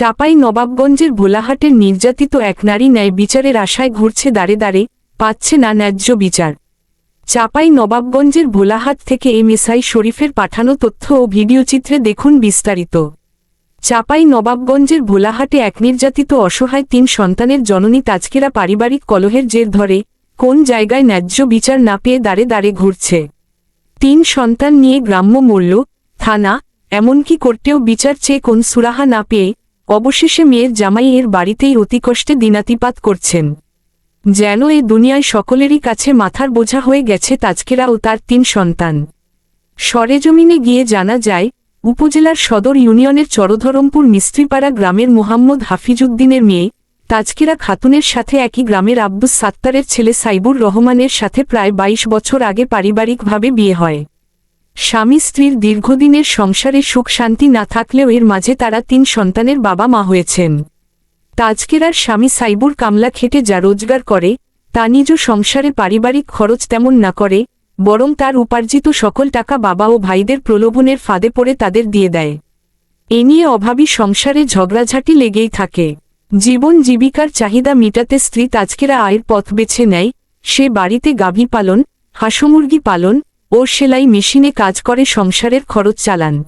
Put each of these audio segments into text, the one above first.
চাপাই নবাবগঞ্জের ভোলাহাটের নির্যাতিত এক নারী ন্যায় বিচারের আশায় ঘুরছে দাঁড়ে দাঁড়ে পাচ্ছে না ন্যায্য বিচার। চাপাই নবাবগঞ্জের ভোলাহাট থেকে এম এসআই শরীফের পাঠানো তথ্য ও ভিডিওচিত্রে দেখুন বিস্তারিত। চাপাই নবাবগঞ্জের ভোলাহাটে এক নির্যাতিত অসহায় তিন সন্তানের জননী তাজকেরা পারিবারিক কলহের জের ধরে, কোন জায়গায় ন্যায্য বিচার না পেয়ে দাঁড়ে দাঁড়ে ঘুরছে। তিন সন্তান নিয়ে গ্রাম্য মূল্য, থানা, এমনকি করতেও বিচার চেয়ে কোন সুরাহা না পেয়ে অবশেষে মেয়ের জামাই এর বাড়িতেই অতি কষ্টে দিনাতিপাত করছেন। যেন এ দুনিয়ায় সকলেরই কাছে মাথার বোঝা হয়ে গেছে তাজকেরা ও তার তিন সন্তান। সরেজমিনে গিয়ে জানা যায়, উপজেলার সদর ইউনিয়নের চরধরমপুর মিস্ত্রিপাড়া গ্রামের মোহাম্মদ হাফিজউদ্দিনের মেয়ে, তাজকিরা খাতুনের সাথে একই গ্রামের আব্দুস সাত্তারের ছেলে সাইবুর রহমানের সাথে প্রায় ২২ বছর আগে পারিবারিকভাবে বিয়ে হয়। স্বামী স্ত্রীর দীর্ঘদিনের সংসারে সুখ শান্তি না থাকলেও এর মাঝে তারা তিন সন্তানের বাবা মা হয়েছেন। তাজকেরার স্বামী সাইবুর কামলা খেটে যা রোজগার করে, তা নিজ সংসারে পারিবারিক খরচ তেমন না করে, বরং তার উপার্জিত সকল টাকা বাবা ও ভাইদের প্রলোভনের ফাঁদে পড়ে তাদের দিয়ে দেয়। এ নিয়ে অভাবী সংসারে ঝগড়াঝাটি লেগেই থাকে। জীবন জীবিকার চাহিদা মিটাতে স্ত্রী তাজকেরা আয়ের পথ বেছে নেয়, সে বাড়িতে গাভী পালন, হাঁসমুরগি পালন ও সেলাই মেশিনে কাজ করে, সংসারের খরচ চালান।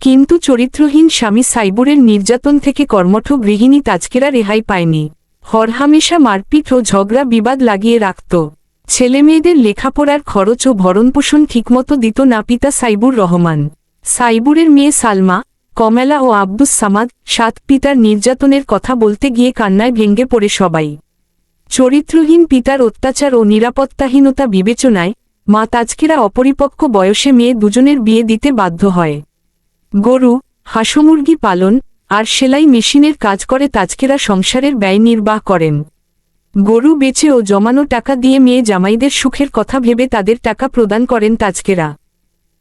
কিন্তু চরিত্রহীন স্বামী সাইবুরের নির্যাতন থেকে কর্মঠ গৃহিণী তাজকেরা রেহাই পায়নি। হরহামেশা মারপিট ও ঝগড়া বিবাদ লাগিয়ে রাখত। ছেলেমেয়েদের লেখাপড়ার খরচ ও ভরণপোষণ ঠিকমতো দিত না পিতা সাইবুর রহমান। সাইবুরের মেয়ে সালমা, কমেলা ও আব্দুস সামাদ, সাত পিতার নির্যাতনের কথা বলতে গিয়ে কান্নায় ভেঙ্গে পড়ে সবাই। চরিত্রহীন পিতার অত্যাচার ও নিরাপত্তাহীনতা বিবেচনায় মা তাজকেরা অপরিপক্ক বয়সে মেয়ে দুজনের বিয়ে দিতে বাধ্য হয়। গরু হাঁসমুরগি পালন আর সেলাই মেশিনের কাজ করে তাজকেরা সংসারের ব্যয় নির্বাহ করেন। গরু বেচে ও জমানো টাকা দিয়ে মেয়ে জামাইদের সুখের কথা ভেবে তাদের টাকা প্রদান করেন তাজকেরা।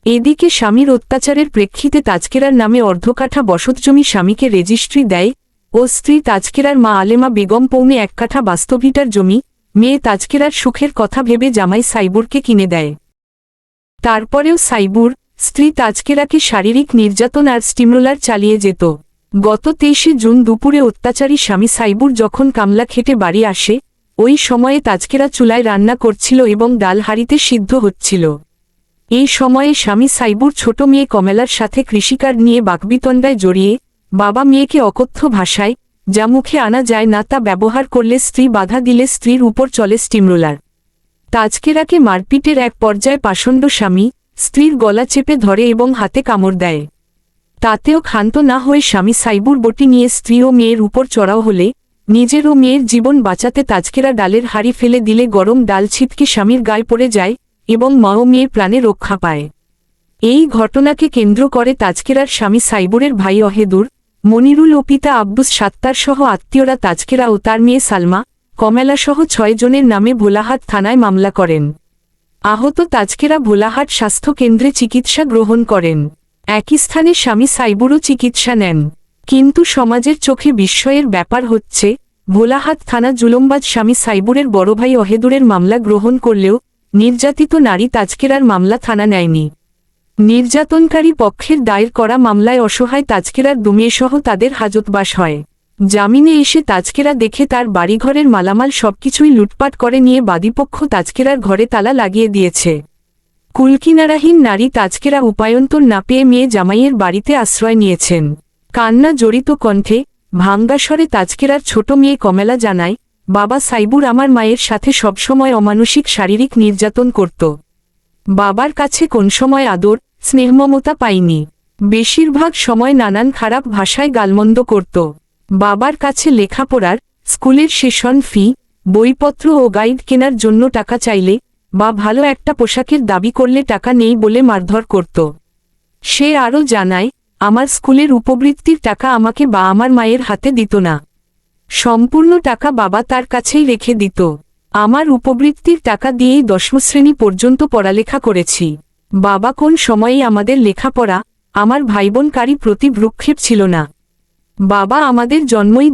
এদিকে স্বামীর অত্যাচারের প্রেক্ষিতে তাজকেরার নামে অর্ধকাঠা বসতজমি স্বামীকে রেজিস্ট্রি দেয় ও স্ত্রী তাজকেরার মা আলেমা বেগম পৌনে এক কাঠা বাস্তবিটার জমি মেয়ে তাজকেরার সুখের কথা ভেবে জামাই সাইবুরকে কিনে দেয়। তারপরেও সাইবুর, স্ত্রী তাজকেরাকে শারীরিক নির্যাতন আর স্টিমরোলার চালিয়ে যেত। গত তেইশে জুন দুপুরে অত্যাচারী স্বামী সাইবুর যখন কামলা খেটে বাড়ি আসে, ওই সময়ে তাজকেরা চুলায় রান্না করছিল এবং ডাল হাড়িতে সিদ্ধ হচ্ছিল। এই সময়ে স্বামী সাইবুর ছোট মেয়ে কমেলার সাথে কৃষিকার নিয়ে বাকবিতণ্ডায় জড়িয়ে বাবা মেয়েকে অকথ্য ভাষায় যা মুখে আনা যায় না তা ব্যবহার করলে স্ত্রী বাধা দিলে স্ত্রীর উপর চলে স্টিমরোলার। তাজকেরাকে মারপিটের এক পর্যায়ে পাষণ্ড স্বামী স্ত্রীর গলা চেপে ধরে এবং হাতে কামড় দেয়। তাতেও ক্ষান্ত না হয়ে স্বামী সাইবুর বটি নিয়ে স্ত্রী ও মেয়ের উপর চড়াও হলে নিজের ও মেয়ের জীবন বাঁচাতে তাজকেরা ডালের হাড়ি ফেলে দিলে গরম ডাল ছিটকে স্বামীর গায়ে পড়ে যায় এবং মা ও মেয়ে প্রাণে রক্ষা পায়। এই ঘটনাকে কেন্দ্র করে তাজকেরার স্বামী সাইবুরের ভাই অহেদুর মনিরুল ও পিতা আব্দুস সাত্তার সহ আত্মীয়রা তাজকেরা ও তার মেয়ে সালমা, কমেলা সহ ছয় জনের নামে ভোলাহাট থানায় মামলা করেন। আহত তাজকেরা ভোলাহাট স্বাস্থ্য কেন্দ্রে চিকিৎসা গ্রহণ করেন। একই স্থানে স্বামী সাইবুরও চিকিৎসা নেন। কিন্তু সমাজের চোখে বিস্ময়ের ব্যাপার হচ্ছে, ভোলাহাট থানা জুলম্বাজ স্বামী সাইবুরের বড় ভাই অহেদুরের মামলা গ্রহণ করলেও নির্যাতিত নারী তাজকেরার মামলা থানা নেয়নি। নির্যাতনকারী পক্ষের দায়ের করা মামলায় অসহায় তাজকেরার দুমিয়েসহ তাদের হাজতবাস হয়। জামিনে এসে তাজকেরা দেখে তার বাড়িঘরের মালামাল সবকিছুই লুটপাট করে নিয়ে বাদীপক্ষ তাজকেরার ঘরে তালা লাগিয়ে দিয়েছে। কুলকিনারাহীন নারী তাজকেরা উপায়ন্তর না পেয়ে মেয়ে জামাইয়ের বাড়িতে আশ্রয় নিয়েছেন। কান্না জড়িত কণ্ঠে ভাঙ্গাস্বরে তাজকেরার ছোট মেয়ে কমেলা জানায়, বাবা সাইবুর আমার মায়ের সাথে সবসময় অমানসিক শারীরিক নির্যাতন করত। বাবার কাছে কোন সময় আদর, স্নেহমমতা পাইনি। বেশিরভাগ সময় নানান খারাপ ভাষায় গালমন্দ করত। বাবার কাছে লেখাপড়ার, স্কুলের সেশন ফি, বইপত্র ও গাইড কেনার জন্য টাকা চাইলে, বা ভালো একটা পোশাকের দাবি করলে টাকা নেই বলে মারধর করত। সে আরও জানায়, আমার স্কুলের উপবৃত্তির টাকা আমাকে বা আমার মায়ের হাতে দিত না। সম্পূর্ণ টাকা বাবা তার কাছেই রেখে দিত। আমার উপবৃত্তির টাকা দিয়েই দশম শ্রেণি পর্যন্ত পড়ালেখা করেছি। বাবা কোন সময়েই আমাদের লেখাপড়া, আমার ভাইবোনকারী প্রতি ভ্রুক্ষেপ ছিল না। বাবা আমাদের জন্মই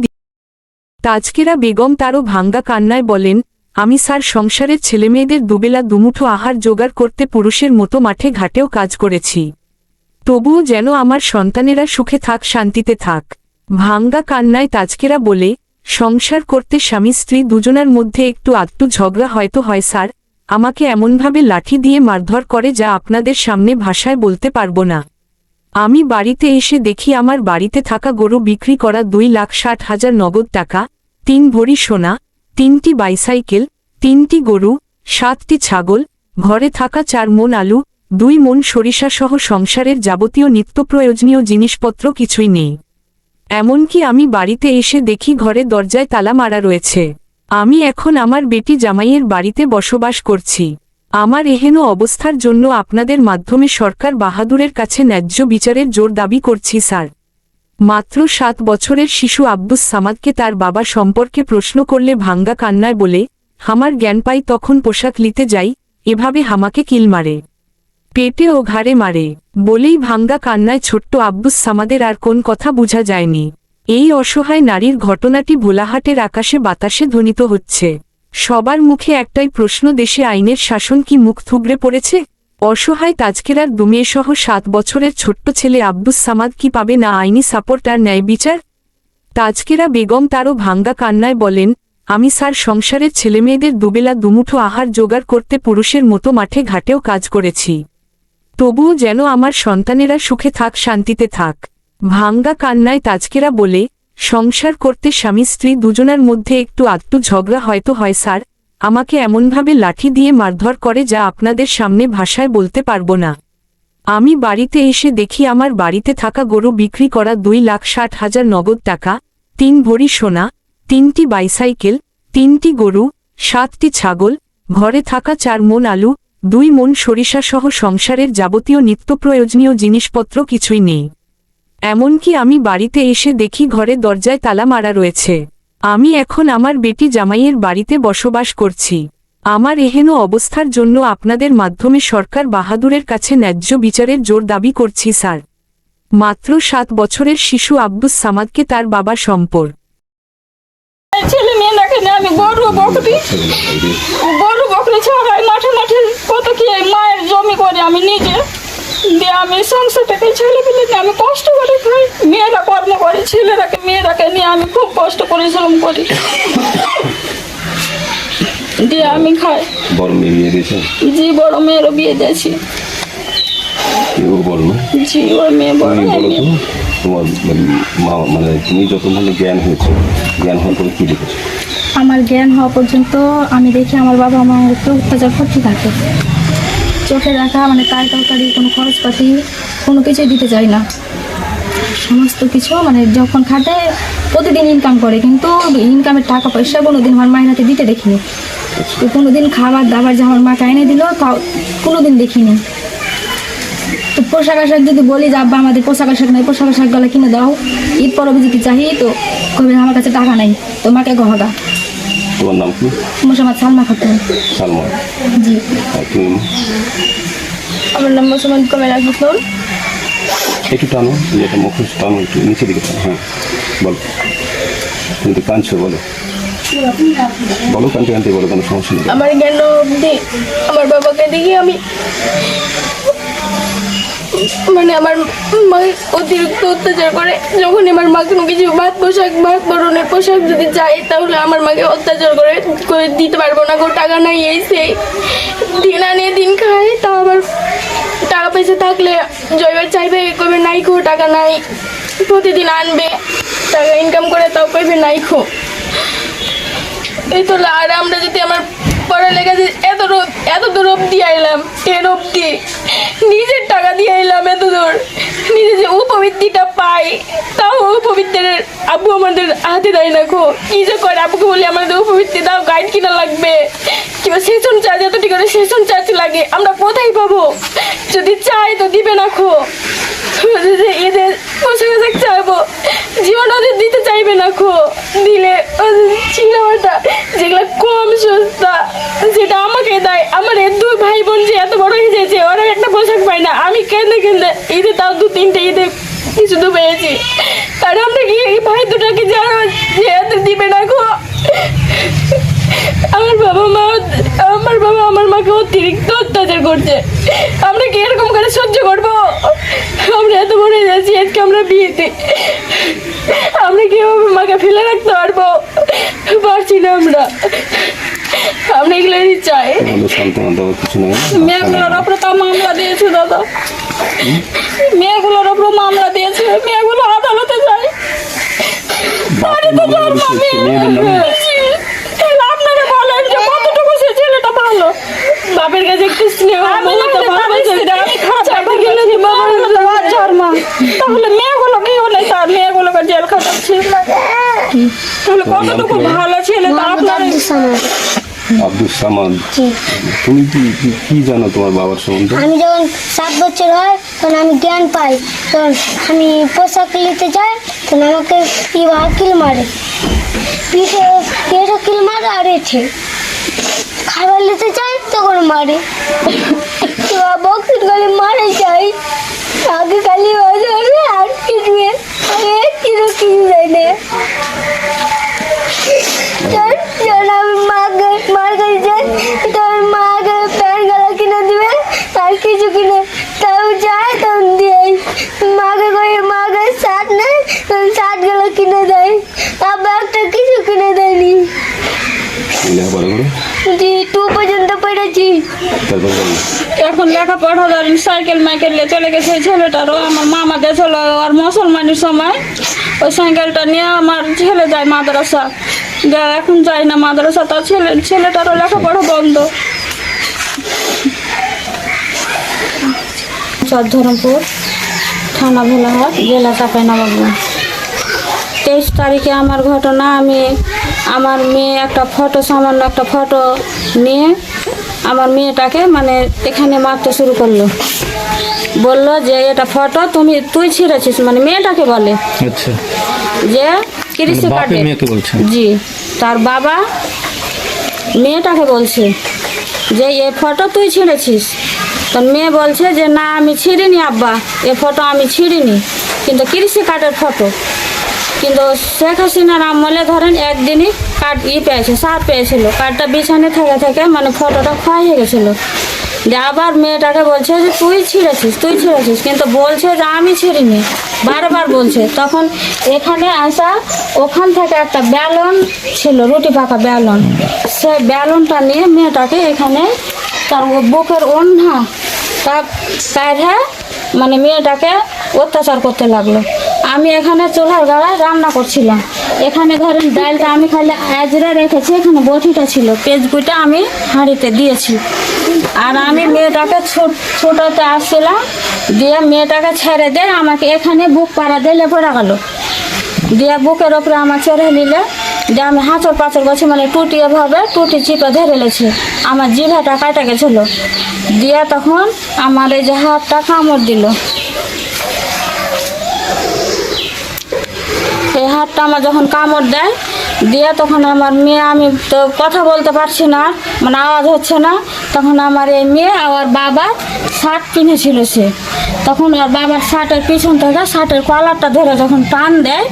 তাজকেরা বেগম তারও ভাঙ্গা কান্নায় বলেন, আমি স্যার সংসারের ছেলেমেয়েদের দুবেলা দুমুঠো আহার জোগাড় করতে পুরুষের মতো মাঠে ঘাটেও কাজ করেছি। তবুও যেন আমার সন্তানেরা সুখে থাক, শান্তিতে থাক। ভাঙ্গা কান্নায় তাজকেরা বলে সংসার করতে স্বামী স্ত্রী দুজনার মধ্যে একটু আত্মু ঝগড়া হয়তো হয়, স্যার। আমাকে এমনভাবে লাঠি দিয়ে মারধর করে যা আপনাদের সামনে ভাষায় বলতে পারব না। আমি বাড়িতে এসে দেখি আমার বাড়িতে থাকা গরু বিক্রি করা দুই লাখ ষাট হাজার নগদ টাকা, তিন ভরি সোনা, তিনটি বাইসাইকেল, তিনটি গরু, সাতটি ছাগল, ঘরে থাকা চার মন আলু, দুই মন সরিষা সহ সংসারের যাবতীয় নিত্যপ্রয়োজনীয় জিনিসপত্র কিছুই নেই। এমনকি আমি বাড়িতে এসে দেখি ঘরে দরজায় তালা মারা রয়েছে। আমি এখন আমার বেটি জামাইয়ের বাড়িতে বসবাস করছি। আমার এহেন অবস্থার জন্য আপনাদের মাধ্যমে সরকার বাহাদুরের কাছে ন্যায্য বিচারের জোর দাবি করছি, স্যার। মাত্র সাত বছরের শিশু আব্দুস সামাদকে তার বাবা সম্পর্কে প্রশ্ন করলে ভাঙ্গা কান্নায় বলে হামার জ্ঞান পাই তখন পোশাক লিতে যাই, এভাবে হামাকে কিল মারে। পেটে ও ঘাড়ে মারে। বলেই ভাঙ্গা কান্নায় ছোট্ট আব্বুস সামাদের আর কোন কথা বোঝা যায়নি। এই অসহায় নারীর ঘটনাটি ভোলাহাটের আকাশে বাতাসে ধ্বনিত হচ্ছে। সবার মুখে একটাই প্রশ্ন, দেশে আইনের শাসন কি মুখ থুবড়ে পড়েছে? অসহায় তাজকেরার দুমিয়েসহ সাত বছরের ছোট্ট ছেলে আব্দুস সামাদ কি পাবে না আইনি সাপোর্ট আর ন্যায় বিচার? তাজকেরা বেগম তারও ভাঙ্গা কান্নায় বলেন, আমি স্যার, সংসারের ছেলেমেয়েদের দুবেলা দুমুঠো আহার জোগাড় করতে পুরুষের মতো মাঠে ঘাটেও কাজ করেছি। তবুও যেন আমার সন্তানেরা সুখে থাক, শান্তিতে থাক। ভাঙ্গা কান্নায় তাজকেরা বলে, সংসার করতে স্বামী স্ত্রী দুজনার মধ্যে একটু আত্মু ঝগড়া হয়তো হয়, স্যার। আমাকে এমনভাবে লাঠি দিয়ে মারধর করে যা আপনাদের সামনে ভাষায় বলতে পারব না। আমি বাড়িতে এসে দেখি আমার বাড়িতে থাকা গরু বিক্রি করা দুই লাখ ষাট হাজার নগদ টাকা, তিন ভরি সোনা, তিনটি বাইসাইকেল, তিনটি গরু, সাতটি ছাগল, ঘরে থাকা চার মন আলু দুই মন সরিষা সহ সংসারের যাবতীয় নিত্যপ্রয়োজনীয় জিনিসপত্র কিছুই নেই। এমনকি আমি বাড়িতে এসে দেখি ঘরে দরজায় তালা মারা রয়েছে। আমি এখন আমার বেটি জামাইয়ের বাড়িতে বসবাস করছি। আমার এহেন অবস্থার জন্য আপনাদের মাধ্যমে সরকার বাহাদুরের কাছে ন্যায্য বিচারের জোর দাবি করছি, স্যার। মাত্র সাত বছরের শিশু আব্দুস সামাদকে তার বাবা ছেলে মেয়ে না কেন আমি গরু বকরি। গরু বকরি ছাড়াই মাঠে মাঠে কত কি মায়ের জমি করে আমি নিজে। দিয়ে আমি সংসারটাকে ছেলে পেলে আমি কষ্ট করে খাই। মেয়েরা কর্ম করে ছেলেরাকে মেয়েরাকে নিয়ে আমি খুব কষ্ট পরিশ্রম করি। দিয়ে আমি খাই। বড় মেয়ে বিয়ে দিয়েছে? জি বড় মেয়েরও বিয়ে দিয়েছি। বড় জি ওর মেয়ে বড় তুমি মেয়ে। তোমার মানে মানে তুমি জ্ঞান হয়েছে জ্ঞান হওয়ার পরে কি দেখেছ? আমার জ্ঞান হওয়া পর্যন্ত আমি দেখি আমার বাবা আমার উপরে অত্যাচার করতে থাকে। চোখে দেখা মানে তার তরকারি কোনো খরচপাতি কোনো কিছুই দিতে চাই না। সমস্ত কিছু মানে যখন খাটে প্রতিদিন ইনকাম করে কিন্তু ইনকামের টাকা পয়সা কোনো দিন আমার মায়ের হাতে দিতে দেখিনি। তো কোনো দিন খাবার দাবার যে আমার মাকে এনে দিল তাও কোনো দিন দেখিনি। পোশাক আশাক যদি বলি যে আব্বা আমাদের পোশাক আশাক নাই পোশাক আশাক গলা কিনে দাও। ঈদ পরবে যদি চাহি? তো কবে আমার কাছে টাকা নাই তো মাকে গহগা তোমার নাম কি? মোসাম্মদ সালমা খাতুন। সালমা। জি। আমার নাম মোসাম্মদ কমেলা খাতুন। একটু টানো যেটা মুখোশ টানো একটু নিচে দিকে হ্যাঁ বলো। তুমি তো কাঁদছো বলো। বলো কানতে কানতে বলো কোনো সমস্যা নেই। আমার জ্ঞান অবধি আমার বাবাকে দেখি আমি। মানে আমার মা অতিরিক্ত অত্যাচার করে। যখন আমার মা কোনো কিছু ভাত পোশাক, ভাত বরণের পোশাক যদি চাই, তাহলে আমার মাকে অত্যাচার করে করে দিতে পারব না গো। টাকা নাই এই সেই। দিন আনে, দিন খাই তাও আবার টাকা পয়সা থাকলে জয়বার চাইবে কবে নাই খো, টাকা নাই। প্রতিদিন আনবে, টাকা ইনকাম করে, তাও কইবে নাই খো। এই তো আর আমরা যদি আমার পড়ালেখা এত রোদ এত দূর অব্দি আইলাম টেন অব্দি নিজের টাকা দিয়ে আইলাম এত দূর। নিজে যে উপবৃত্তিটা পাই, তাও উপবৃত্তির আব্বু আমাদের হাতে দেয় না খো কি যে করে আব্বুকে বলি, আমাদের উপবৃত্তি দাও গাইড কিনা লাগবে। কিংবা সেশন চার্জ এতটি করে সেশন চার্জ লাগে, আমরা কোথায় পাবো? যদি চাই তো দিবে না খো। এদের পোশাক আশাক চাইব, জীবন ওদের দিতে চাইবে না খো। দিলে চিনামাটা যেগুলো কম সস্তা, যেটা আমাকে দেয়, আমার এর দুই ভাই বোন যে এত বড় হয়ে যাচ্ছে, ওরা একটা পোশাক পায় না। আমি কেঁদে কেঁদে ঈদে তাও দু তিনটে ঈদে কিছু তো পেয়েছি। আর আমরা কি এই ভাই দুটাকে জানো যে এত দিবে না খো? আমার বাবা মা আমার বাবা আমার মাকে অতিরিক্ত অত্যাচার করছে। আমরা কি এরকম করে সহ্য করব? আমরা এত বড় যাচ্ছি আজকে আমরা বিয়েতে। আমরা কীভাবে মাকে ফেলে রাখতে পারব? পারছি না আমরা। আমরা এগুলোই চাই। মেয়েগুলোর ওপরে তো মামলা দিয়েছে দাদা। মেয়েগুলোর ওপরে মামলা দিয়েছে। মেয়েগুলো আদালতে যায়। বাপের নামে বলেছে, মেয়েদের নামে তাহলে আপনারা বলেন যে কতটুকু সে ছেলেটা ভালো বাপের কাছে একটু স্নেহ মমতা ভালোবাসা চাপে গেলে বাবার মা। তাহলে মেয়েগুলো কি হলে? তার মেয়েগুলোকে জেল খাটাচ্ছে তাহলে কতটুকু ভালো ছেলে তা আপনারা আব্দুল সামাদ। তুমি কি কি- জানো তোমার বাবার সম্বন্ধে? আমি যখন সাত বছর হয় তখন আমি জ্ঞান পাই। তখন আমি পোশাক নিতে যাই তখন আমাকে কিল মারে। পিঠে কিল মারে আর এঠে। খাবার নিতে যাই তখন মারে। বক্সির গালি মারে যাই আগে এখন লেখাপড়া ধরেন সাইকেল মাইকেল নিয়ে চলে গেছে ছেলেটারও। আমার মামা গেছিল আর মুসলমানের সময়, ওই সাইকেলটা নিয়ে আমার ছেলে যায় মাদ্রাসা। যা এখন যায় না মাদ্রাসা, তার ছেলে ছেলেটারও লেখাপড়া বন্ধ। চরধরমপুর, থানা ভোলাহাট জেলা চাঁপাইনবাবগঞ্জ। তেইশ তারিখে আমার ঘটনা, আমি আমার মেয়ে একটা ফটো সামান্য একটা ফটো নিয়ে আমার মেয়েটাকে মানে এখানে মারতে শুরু করল। বলল যে এটা ফটো তুমি তুই ছিঁড়েছিস? মানে মেয়েটাকে বলে। আচ্ছা। যে কৃষি জি তার বাবা মেয়েটাকে বলছে যে এ ফটো তুই ছিঁড়েছিস? তোর মেয়ে বলছে যে না আমি ছিঁড়িনি আব্বা। এ ফটো আমি ছিঁড়িনি। কিন্তু কৃষি কার্ডের ফটো। কিন্তু শেখ হাসিনার আমলে ধরেন একদিনই কার্ড ই পেয়েছে সার পেয়েছিল। কার্ডটা বিছানে থেকে থেকে মানে ফটোটা ক্ষয় হয়ে গেছিল। যে আবার মেয়েটাকে বলছে যে, তুই ছিঁড়েছিস তুই ছিঁড়েছিস। কিন্তু বলছে যে, আমি ছিঁড়িনি। বারবার বলছে। তখন এখানে আসা, ওখান থেকে একটা ব্যালন ছিল, রুটি পাকা ব্যালন। সেই ব্যালনটা নিয়ে মেয়েটাকে এখানে তার বুকের অন্যা তার কায়রা মানে মেয়েটাকে অত্যাচার করতে লাগল। আমি এখানে চুলার গাড়ায় রান্না করছিলাম। এখানে ধরেন ডালটা আমি খালি আজরে রেখেছি, এখানে বটিটা ছিল। পেঁচগুইটা আমি হাঁড়িতে দিয়েছি। আর আমি মেয়েটাকে ছোট ছোটোতে আসছিলাম, দিয়ে মেয়েটাকে ছেড়ে দিয়ে আমাকে এখানে বুক পাড়া দিলে পড়ে গেল। দিয়ে বুকের ওপরে আমার চড়ে নিলে, দিয়ে আমি হাঁচর পাচর করছি মানে টুটি এভাবে টুটি চিপে ধরে লেছি আমার জিভাটা কাটা গেছিল। দিয়ে তখন আমার এই যে হাতটা কামড় দিল। এই হাতটা আমার যখন কামড় দেয়, দিয়ে তখন আমার মেয়ে, আমি তো কথা বলতে পারছি না মানে আওয়াজ হচ্ছে না, তখন আমার এই মেয়ে আমার বাবা শার্ট কিনেছিল সে। তখন ওর বাবার শার্টের পিছন থেকে শার্টের কলারটা ধরে যখন টান দেয়,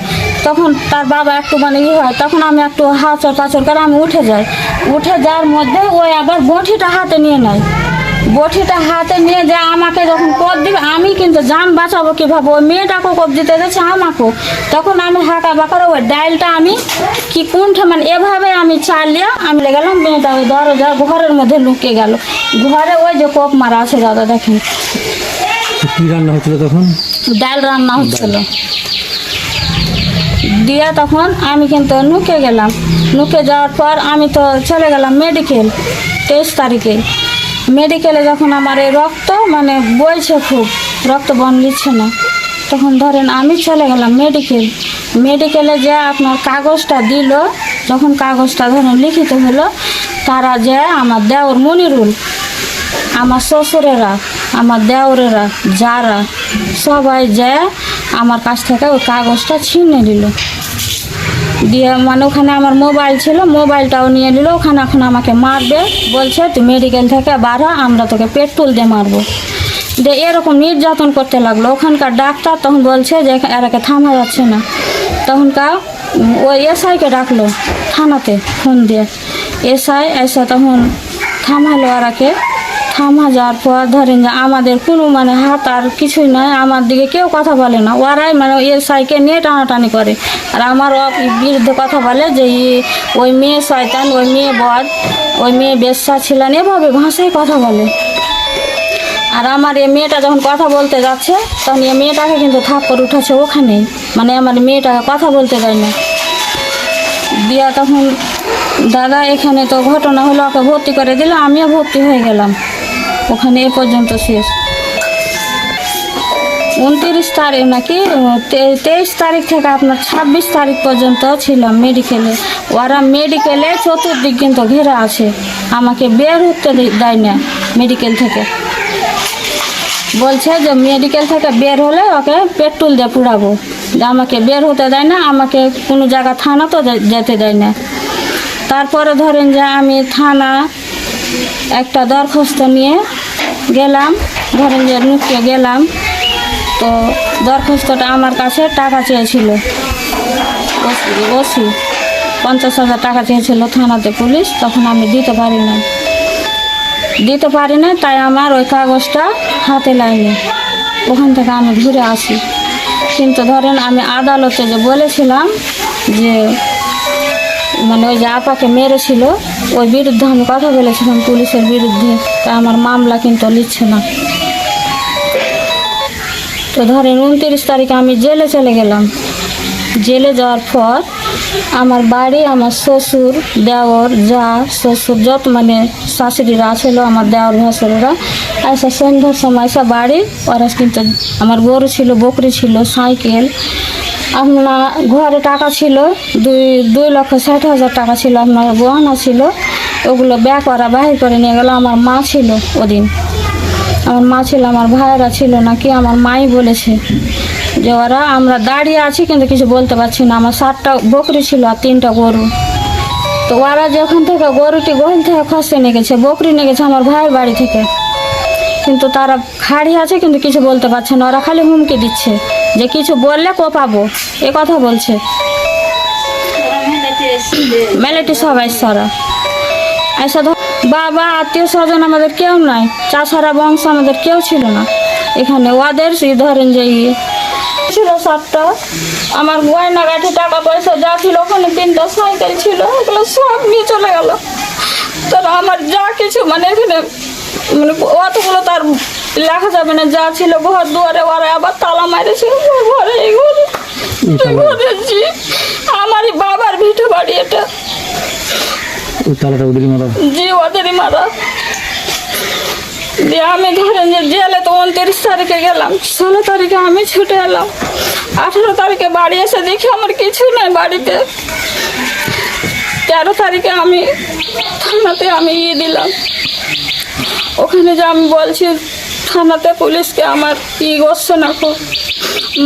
তখন তার বাবা একটু মানে ই হয়, তখন আমি একটু হাঁচর পাচর করে আমি উঠে যাই। উঠে যাওয়ার মধ্যে ওই আবার বঁঠিটা হাতে নিয়ে নেয়। বটিটা হাতে নিয়ে যে আমাকে যখন কোপ দিবে আমি কিন্তু জান বাঁচাবো কীভাবে? ওই মেয়েটাকেও কোপ দিতে গেছে আমাকেও। তখন আমি হাঁকা বাঁকার ওই ডাইলটা আমি কি কোনটা মানে এভাবে আমি চালিয়ে আমি গেলাম মেয়েটা ওই দরজা ঘরের মধ্যে লুকিয়ে গেল। ঘরে ওই যে কোপ মারা আছে দাদা দেখেন। কি রান্না হচ্ছিল তখন? ডাল রান্না হচ্ছিল। দিয়ে তখন আমি কিন্তু নুকে গেলাম। নুকে যাওয়ার পর আমি তো চলে গেলাম মেডিকেল তেইশ তারিখে। মেডিকেলে যখন আমার এই রক্ত মানে বইছে খুব, রক্ত বন নিচ্ছে না, তখন ধরেন আমি চলে গেলাম মেডিকেল মেডিকেলে যে আপনার কাগজটা দিল, যখন কাগজটা ধরেন লিখিত হলো, তারা যে আমার দেওর মনিরুল, আমার শ্বশুরেরা, আমার দেওরেরা, যারা, সবাই যে আমার কাছ থেকে ওই কাগজটা ছিনে নিল। দিয়ে মানে ওখানে আমার মোবাইল ছিল মোবাইলটাও নিয়ে নিল, ওখানে এখন আমাকে মারবে, বলছে, তুই মেডিকেল থেকে বাড়া আমরা তোকে পেট্রোল দিয়ে মারবো। দিয়ে এরকম নির্যাতন করতে লাগল। ওখানকার ডাক্তার তখন বলছে যে এরাকে থামা যাচ্ছে না। তখনকার ওই এসআইকে ডাকলো থানাতে ফোন দিয়ে। এসআই এসে তখন থামালো ওরাকে থামা যাওয়ার পর ধরেন যে আমাদের কোনো মানে হাত আর কিছুই নয়, আমার দিকে কেউ কথা বলে না। ওরাই মানে এর সাইকেল নিয়ে টানাটানি করে। আর আমার বিরুদ্ধে কথা বলে যে ওই মেয়ে শয়তান, ওই মেয়ে বদ, ওই মেয়ে বেশ্যা ছিলেন। এভাবে ভাষায় কথা বলে। আর আমার এই মেয়েটা যখন কথা বলতে যাচ্ছে, তখন এই মেয়েটাকে কিন্তু থাপ্পড় উঠেছে ওখানে। মানে আমার মেয়েটাকে কথা বলতে দেয় না। দিয়া তখন, দাদা, এখানে তো ঘটনা হলো, ওকে ভর্তি করে দিল, আমিও ভর্তি হয়ে গেলাম। ওখানে এ পর্যন্ত শেষ। উনত্রিশ তারিখ নাকি? তেইশ তারিখ থেকে আপনার ছাব্বিশ তারিখ পর্যন্ত ছিলাম মেডিকেলে। ওরা মেডিকেলে চতুর্দিক কিন্তু ঘেরা আছে। আমাকে বের হতে দেয় না মেডিকেল থেকে। বলছে যে মেডিকেল থেকে বের হলে ওকে পেট্রোল দিয়ে পুড়াবো। আমাকে বের হতে দেয় না, আমাকে কোনো জায়গা থানা তো যেতে দেয় না। তারপরে ধরেন যে আমি থানা একটা দরখাস্ত নিয়ে গেলাম, ধরেন যে মুখে গেলাম, তো দরখাস্তটা আমার কাছে টাকা চেয়েছিল। ওসি পঞ্চাশ হাজার টাকা চেয়েছিল থানাতে পুলিশ, তখন আমি দিতে পারি না দিতে পারি না তাই আমার ওই কাগজটা হাতে লাইনি ওখান থেকে আমি ঘুরে আসি। কিন্তু ধরেন আমি আদালতে যে বলেছিলাম যে মানে ওই যে আপাকে মেরেছিল ওই বিরুদ্ধে আমি কথা বলেছিলাম পুলিশের বিরুদ্ধে, তা আমার মামলা কিন্তু নিচ্ছে না। তো ধরেন উনত্রিশ তারিখে আমি জেলে চলে গেলাম। জেলে যাওয়ার পর আমার বাড়ি, আমার শ্বশুর, দেওর, যা শ্বশুর যত মানে শাশুড়িরা ছিল, আমার দেওর ভাসুরেরা এসে সন্ধ্যার সময় এসে বাড়ি, ওরা কিন্তু আমার গরু ছিল, বকরি ছিল, সাইকেল আপনার ঘরে টাকা ছিল, দুই দুই লক্ষ ষাট হাজার টাকা ছিল, আপনার গহনা ছিল, ওগুলো ব্যাগ করা বাহির করে নিয়ে গেল, আমার মা ছিল ওদিন। আমার মা ছিল, আমার ভাইয়েরা ছিল নাকি, আমার মাই বলেছে যে ওরা, আমরা দাঁড়িয়ে আছি কিন্তু কিছু বলতে পারছি না, আমার সাতটা বকরি ছিল আর তিনটা গরু। তো ওরা যখন থেকে গরুটি গোল থেকে খসে নিয়ে গেছে, বকরি নিয়ে গেছে আমার ভাইয়ের বাড়ি থেকে। কিন্তু তারা খাড়ি আছে কিন্তু কিছু বলতে পারছে না। ওরা খালি হুমকি দিচ্ছে যে কিছু বললে কোপাবো এ কথা বলছে। মেলেটি সবাই সারা ধর বাবা, আত্মীয় স্বজন আমাদের কেউ নাই। চাষারা, বংশ আমাদের কেউ ছিল না। এখানে ওদের ধরেন যে ইয়ে। ছিল সাতটা। আমার গয়না গাঠি, টাকা পয়সা যা ছিল, ওখানে তিনটা সাইকেল ছিল ওগুলো সব নিয়ে চলে গেল। তারা আমার যা কিছু মানে এখানে মানে অতগুলো তার লেখা যাবে না যা ছিল ঘর দুয়ারে ওরা আবার তালা মারেছে ঘরে এই ঘরে আমারই বাবার ভিটে বাড়ি এটা। তালাটা ওদেরই মারা। জি ওদেরই মারা। দিয়ে আমি ধরেন যে জেলে তো উনত্রিশ তারিখে গেলাম ষোলো তারিখে আমি ছুটে এলাম। আঠেরো তারিখে বাড়ি এসে দেখি আমার কিছু নেই বাড়িতে। তেরো তারিখে আমি থানাতে আমি ইয়ে দিলাম। ওখানে যে আমি বলছি থানাতে পুলিশকে আমার ই করছে না খুব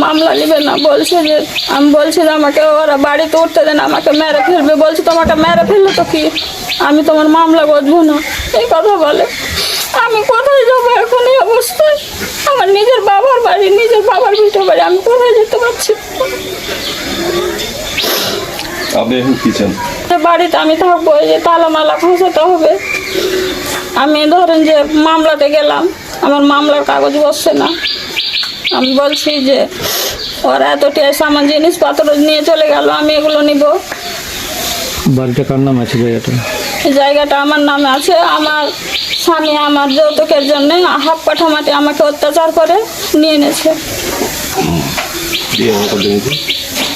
মামলা নেবে না বলছে যে আমি বলছি যে আমাকে ওরা বাড়িতে উঠতে দেন আমাকে মেরে ফেলবে। বলছে তোমাকে মেরে ফেললে তো কি? আমি তোমার মামলা বসবো না। এই কথা বলে। আমি কোথায় যাব এখন এই অবস্থায়? আমার নিজের বাবার বাড়ি নিজের বাবার ভিটে বাড়ি আমি কোথায় যেতে পারছি? না? আপনি এখন কি চান? বাড়িতে আমি থাকব এই যে তালা মালা খসাতে হবে। আমি ধরেন যে মামলাতে গেলাম আমার মামলার কাগজ বসছে না। আমি বলছি যে ওরা এত সামান জিনিসপত্র নিয়ে চলে গেল আমি এগুলো নিব। বাড়িটা কার নাম আছে জায়গাটা? এই জায়গাটা আমার নামে আছে। আমার স্বামী আমার যৌতুকের জন্য হাফ কাঠা মাটি আমাকে অত্যাচার করে নিয়ে এনেছে।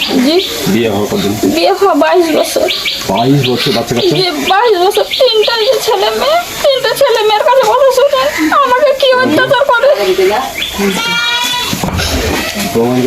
বিয়ে হওয়ার কদিন জি। বিয়ে হওয়ার কদিন বিয়ে হওয়া বাইশ বছর। বাইশ বছর বাচ্চা কাচ্চা? যে বাইশ বছর। তিনটা যে ছেলে মেয়ে তিনটা ছেলে মেয়ের কাছে কথা শুনে আমাকে কি অত্যাচার করে? প্রমাণ